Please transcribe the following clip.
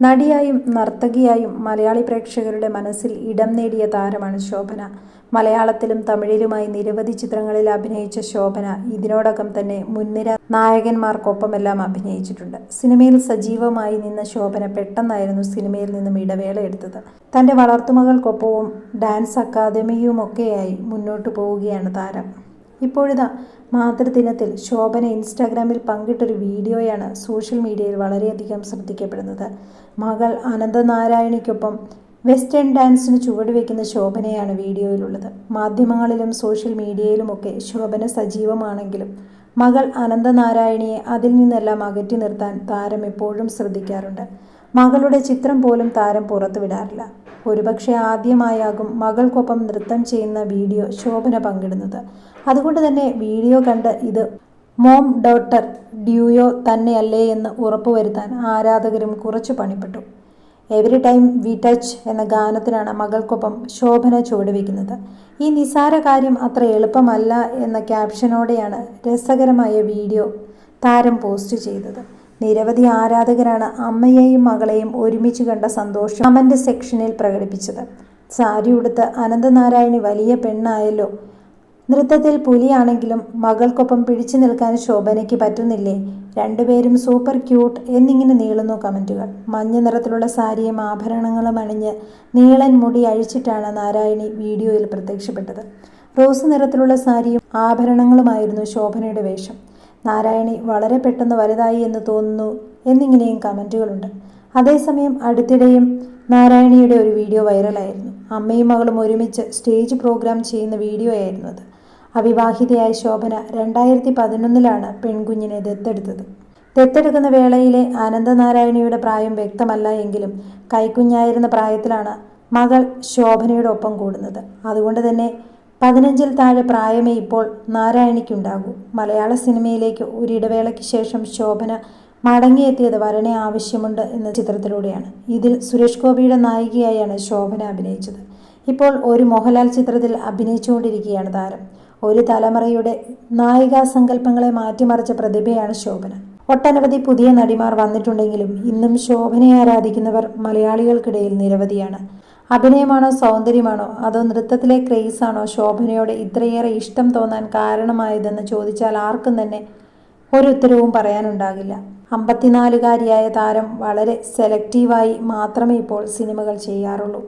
നടിയായും നർത്തകിയായും മലയാളി പ്രേക്ഷകരുടെ മനസ്സിൽ ഇടം നേടിയ താരമാണ് ശോഭന. മലയാളത്തിലും തമിഴിലുമായി നിരവധി ചിത്രങ്ങളിൽ അഭിനയിച്ച ശോഭന ഇതിനോടകം തന്നെ മുൻനിര നായകന്മാർക്കൊപ്പമെല്ലാം അഭിനയിച്ചിട്ടുണ്ട്. സിനിമയിൽ സജീവമായി നിന്ന ശോഭന പെട്ടെന്നായിരുന്നു സിനിമയിൽ നിന്നും ഇടവേള എടുത്തത്. തന്റെ വളർത്തുമകൾക്കൊപ്പവും ഡാൻസ് അക്കാദമിയുമൊക്കെയായി മുന്നോട്ടു പോവുകയാണ് താരം. ഇപ്പോഴിതാ മാതൃദിനത്തിൽ ശോഭന ഇൻസ്റ്റാഗ്രാമിൽ പങ്കിട്ടൊരു വീഡിയോയാണ് സോഷ്യൽ മീഡിയയിൽ വളരെയധികം ശ്രദ്ധിക്കപ്പെടുന്നത്. മകൾ അനന്തനാരായണിക്കൊപ്പം വെസ്റ്റേൺ ഡാൻസിന് ചുവടുവെക്കുന്ന ശോഭനയാണ് വീഡിയോയിലുള്ളത്. മാധ്യമങ്ങളിലും സോഷ്യൽ മീഡിയയിലുമൊക്കെ ശോഭന സജീവമാണെങ്കിലും മകൾ അനന്തനാരായണിയെ അതിൽ നിന്നെല്ലാം അകറ്റി നിർത്താൻ താരം എപ്പോഴും ശ്രദ്ധിക്കാറുണ്ട്. മകളുടെ ചിത്രം പോലും താരം പുറത്തുവിടാറില്ല. ഒരുപക്ഷെ ആദ്യമായാകും മകൾക്കൊപ്പം നൃത്തം ചെയ്യുന്ന വീഡിയോ ശോഭന പങ്കിടുന്നത്. അതുകൊണ്ട് തന്നെ വീഡിയോ കണ്ട് ഇത് മോം ഡോട്ടർ ഡ്യൂയോ തന്നെയല്ലേ എന്ന് ഉറപ്പുവരുത്താൻ ആരാധകരും കുറച്ച് പണിപ്പെട്ടു. എവറി ടൈം വി ടച്ച് എന്ന ഗാനത്തിനാണ് മകൾക്കൊപ്പം ശോഭന ചുവടുവെക്കുന്നത്. ഈ നിസാര കാര്യം അത്ര എളുപ്പമല്ല എന്ന ക്യാപ്ഷനോടെയാണ് രസകരമായ വീഡിയോ താരം പോസ്റ്റ് ചെയ്തത്. നിരവധി ആരാധകരാണ് അമ്മയെയും മകളെയും ഒരുമിച്ച് കണ്ട സന്തോഷം കമന്റ് സെക്ഷനിൽ പ്രകടിപ്പിച്ചത്. സാരി ഉടുത്ത് അനന്തനാരായണി വലിയ പെണ്ണായല്ലോ. നൃത്തത്തിൽ പുലിയാണെങ്കിലും മകൾക്കൊപ്പം പിടിച്ചു നിൽക്കാൻ ശോഭനയ്ക്ക് പറ്റുന്നില്ലേ? രണ്ടുപേരും സൂപ്പർ ക്യൂട്ട് എന്നിങ്ങനെ നീളുന്നു കമന്റുകൾ മഞ്ഞ നിറത്തിലുള്ള സാരിയും ആഭരണങ്ങളും അണിഞ്ഞ് നീളൻ മുടി അഴിച്ചിട്ടാണ് നാരായണി വീഡിയോയിൽ പ്രത്യക്ഷപ്പെട്ടത്. റോസ് നിറത്തിലുള്ള സാരിയും ആഭരണങ്ങളുമായിരുന്നു ശോഭനയുടെ വേഷം. നാരായണി വളരെ പെട്ടെന്ന് വലുതായി എന്ന് തോന്നുന്നു എന്നിങ്ങനെയും കമന്റുകളുണ്ട് അതേസമയം അടുത്തിടെയും നാരായണിയുടെ ഒരു വീഡിയോ വൈറലായിരുന്നു. അമ്മയും മകളും ഒരുമിച്ച് സ്റ്റേജ് പ്രോഗ്രാം ചെയ്യുന്ന വീഡിയോ ആയിരുന്നു അത്. അവിവാഹിതയായ ശോഭന രണ്ടായിരത്തി പതിനൊന്നിലാണ് പെൺകുഞ്ഞിനെ ദത്തെടുത്തത്. ദത്തെടുക്കുന്ന വേളയിലെ ആനന്ദനാരായണിയുടെ പ്രായം വ്യക്തമല്ല എങ്കിലും കൈക്കുഞ്ഞായിരുന്ന പ്രായത്തിലാണ് മകൾ ശോഭനയുടെ ഒപ്പം കൂടുന്നത്. അതുകൊണ്ട് തന്നെ പതിനഞ്ചിൽ താഴെ പ്രായമേ ഇപ്പോൾ നാരായണിക്കുണ്ടാകൂ. മലയാള സിനിമയിലേക്ക് ഒരിടവേളയ്ക്ക് ശേഷം ശോഭന മടങ്ങിയെത്തിയത് വരനെ ആവശ്യമുണ്ട് എന്ന ചിത്രത്തിലൂടെയാണ്. ഇതിൽ സുരേഷ് ഗോപിയുടെ നായികയായാണ് ശോഭന അഭിനയിച്ചത്. ഇപ്പോൾ ഒരു മോഹൻലാൽ ചിത്രത്തിൽ അഭിനയിച്ചുകൊണ്ടിരിക്കുകയാണ് താരം. ഒരു തലമുറയുടെ നായികാ സങ്കല്പങ്ങളെ മാറ്റിമറിച്ച പ്രതിഭയാണ് ശോഭന. ഒട്ടനവധി പുതിയ നടിമാർ വന്നിട്ടുണ്ടെങ്കിലും ഇന്നും ശോഭനയെ ആരാധിക്കുന്നവർ മലയാളികൾക്കിടയിൽ നിരവധിയാണ്. അഭിനയമാണോ സൗന്ദര്യമാണോ അതോ നൃത്തത്തിലെ ക്രേസാണോ ശോഭനയോട് ഇത്രയേറെ ഇഷ്ടം തോന്നാൻ കാരണമായതെന്ന് ചോദിച്ചാൽ ആർക്കും തന്നെ ഒരു ഉത്തരവും പറയാനുണ്ടാകില്ല. അമ്പത്തിനാലുകാരിയായ താരം വളരെ സെലക്റ്റീവായി മാത്രമേ ഇപ്പോൾ സിനിമകൾ ചെയ്യാറുള്ളൂ.